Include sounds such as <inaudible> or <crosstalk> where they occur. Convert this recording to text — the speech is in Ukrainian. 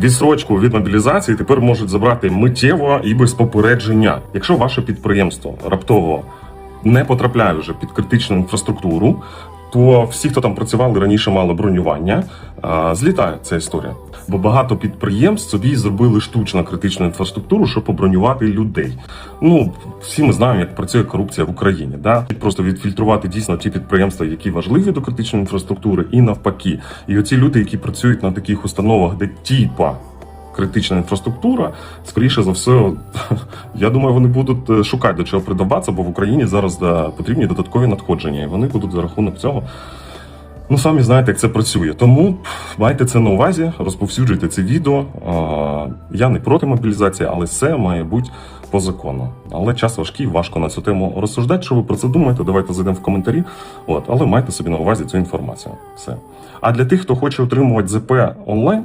відсрочку від мобілізації тепер можуть забрати миттєво і без попередження. Якщо ваше підприємство раптово не потрапляє вже під критичну інфраструктуру, то всі, хто там працювали раніше, мали бронювання, злітає ця історія. Бо багато підприємств собі зробили штучно критичну інфраструктуру, щоб побронювати людей. Ну всі ми знаємо, як працює корупція в Україні. Да? Просто відфільтрувати дійсно ті підприємства, які важливі до критичної інфраструктури, і навпаки. І оці люди, які працюють на таких установах, де тіпа критична інфраструктура, скоріше за все, <laughs> я думаю, вони будуть е, шукати до чого придобатися, бо в Україні зараз е, потрібні додаткові надходження, і вони будуть за рахунок цього. Ну, самі знаєте, як це працює. Тому майте це на увазі, розповсюджуйте це відео. Я не проти мобілізації, але все має бути по закону. Але час важкий, важко на цю тему розсуждати. Що ви про це думаєте? Давайте зайдемо в коментарі. От, але майте собі на увазі цю інформацію. Все. А для тих, хто хоче отримувати ЗП онлайн.